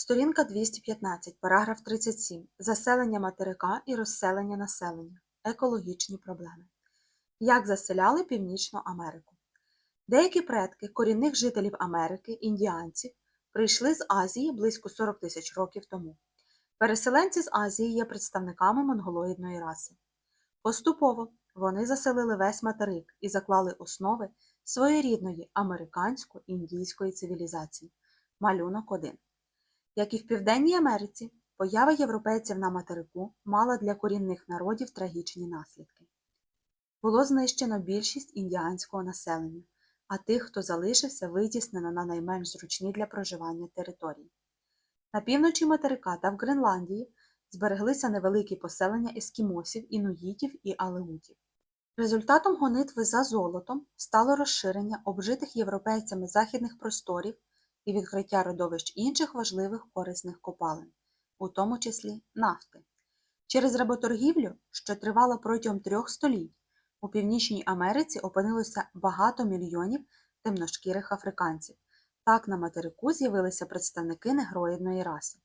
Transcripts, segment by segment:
Сторінка 215, параграф 37. Заселення материка і розселення населення. Екологічні проблеми. Як заселяли Північну Америку? Деякі предки корінних жителів Америки, індіанців, прийшли з Азії близько 40 тисяч років тому. Переселенці з Азії є представниками монголоїдної раси. Поступово вони заселили весь материк і заклали основи своєрідної американсько-індійської цивілізації. Малюнок 1. Як і в Південній Америці, поява європейців на материку мала для корінних народів трагічні наслідки. Було знищено більшість індіанського населення, а тих, хто залишився, витіснено на найменш зручні для проживання території. На півночі материка та в Гренландії збереглися невеликі поселення ескімосів, інуїтів і алеутів. Результатом гонитви за золотом стало розширення обжитих європейцями західних просторів і відкриття родовищ інших важливих корисних копалин, у тому числі нафти. Через работоргівлю, що тривала протягом трьох століть, у Північній Америці опинилося багато мільйонів темношкірих африканців. Так на материку з'явилися представники негроїдної раси.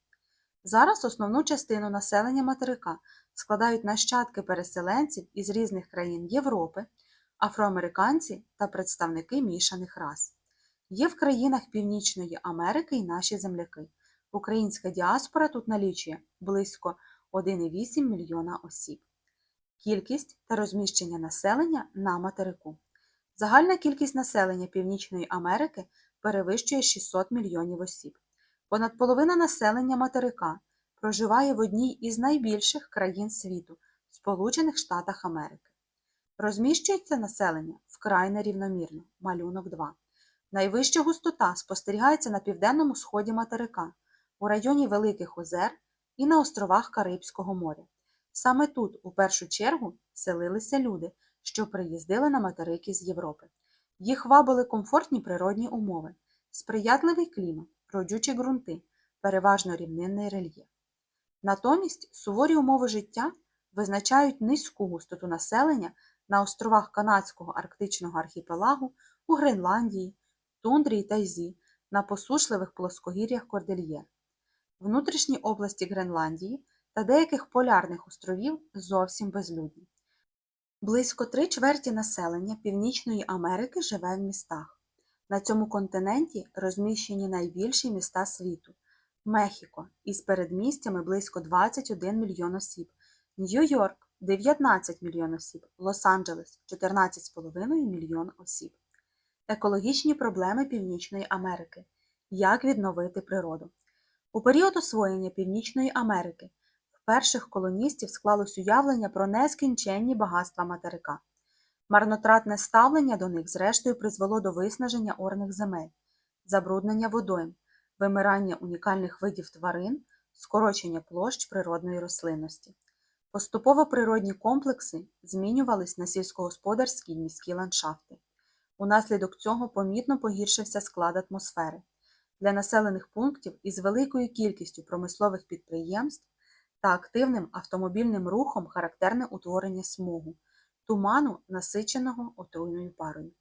Зараз основну частину населення материка складають нащадки переселенців із різних країн Європи, афроамериканці та представники мішаних рас. Є в країнах Північної Америки і наші земляки. Українська діаспора тут налічує близько 1,8 мільйона осіб. Кількість та розміщення населення на материку. Загальна кількість населення Північної Америки перевищує 600 мільйонів осіб. Понад половина населення материка проживає в одній із найбільших країн світу Сполучених Штатах Америки. Розміщується населення вкрай нерівномірно, малюнок 2. Найвища густота спостерігається на південному сході материка, у районі Великих Озер і на островах Карибського моря. Саме тут, у першу чергу, селилися люди, що приїздили на материки з Європи. Їх вабили комфортні природні умови, сприятливий клімат, родючі ґрунти, переважно рівнинний рельєф. Натомість суворі умови життя визначають низьку густоту населення на островах Канадського арктичного архіпелагу, у Гренландії, тундрі й тайзі, на посушливих плоскогір'ях Кордельєр. Внутрішні області Гренландії та деяких полярних островів зовсім безлюдні. Близько три чверті населення Північної Америки живе в містах. На цьому континенті розміщені найбільші міста світу Мехіко із передмістями близько 21 мільйон осіб, Нью-Йорк 19 мільйон осіб, Лос-Анджелес 14,5 мільйон осіб. Екологічні проблеми Північної Америки. Як відновити природу? У період освоєння Північної Америки в перших колоністів склалось уявлення про нескінченні багатства материка. Марнотратне ставлення до них, зрештою, призвело до виснаження орних земель, забруднення водойм, вимирання унікальних видів тварин, скорочення площ природної рослинності. Поступово природні комплекси змінювались на сільськогосподарські й міські ландшафти. Унаслідок цього помітно погіршився склад атмосфери. Для населених пунктів із великою кількістю промислових підприємств та активним автомобільним рухом характерне утворення смогу, туману, насиченого отруйною парою.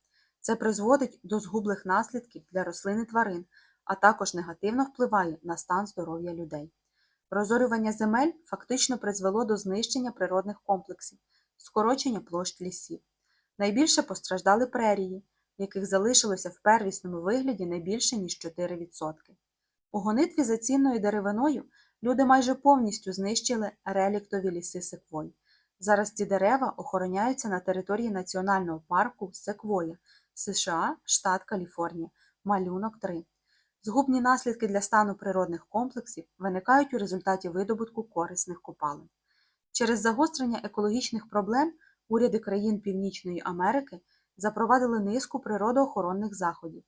Це призводить до згублих наслідків для рослин і тварин, а також негативно впливає на стан здоров'я людей. Розорювання земель фактично призвело до знищення природних комплексів, скорочення площ лісів. Найбільше постраждали прерії, яких залишилося в первісному вигляді не більше, ніж 4%. У гонитві за цінною деревиною люди майже повністю знищили реліктові ліси секвой. Зараз ці дерева охороняються на території національного парку Секвоя, США, штат Каліфорнія, малюнок 3. Згубні наслідки для стану природних комплексів виникають у результаті видобутку корисних копалин. Через загострення екологічних проблем уряди країн Північної Америки запровадили низку природоохоронних заходів.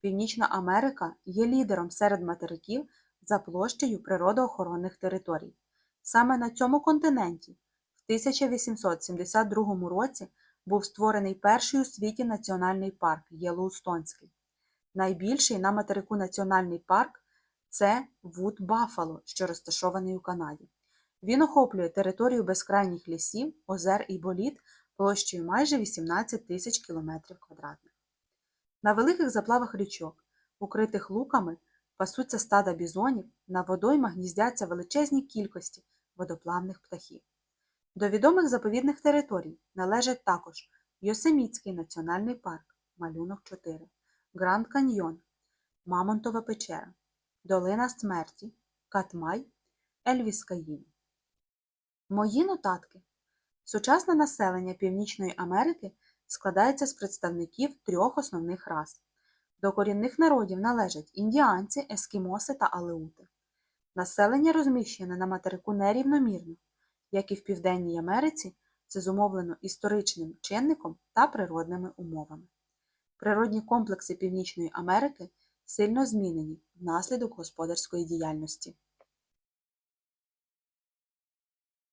Північна Америка є лідером серед материків за площею природоохоронних територій. Саме на цьому континенті в 1872 році був створений перший у світі національний парк Єлоустонський. Найбільший на материку національний парк це Вуд Баффало, що розташований у Канаді. Він охоплює територію безкрайніх лісів, озер і боліт площею майже 18 тисяч кілометрів квадратних. На великих заплавах річок, укритих луками, пасуться стада бізонів, на водоймах гніздяться величезні кількості водоплавних птахів. До відомих заповідних територій належать також Йосемітський національний парк, малюнок 4, Гранд Каньйон, Мамонтова печера, Долина смерті, Катмай, Ельвіс Каїн. Мої нотатки. Сучасне населення Північної Америки складається з представників трьох основних рас. До корінних народів належать індіанці, ескімоси та алеути. Населення розміщене на материку нерівномірно, як і в Південній Америці, це зумовлено історичним чинником та природними умовами. Природні комплекси Північної Америки сильно змінені внаслідок господарської діяльності.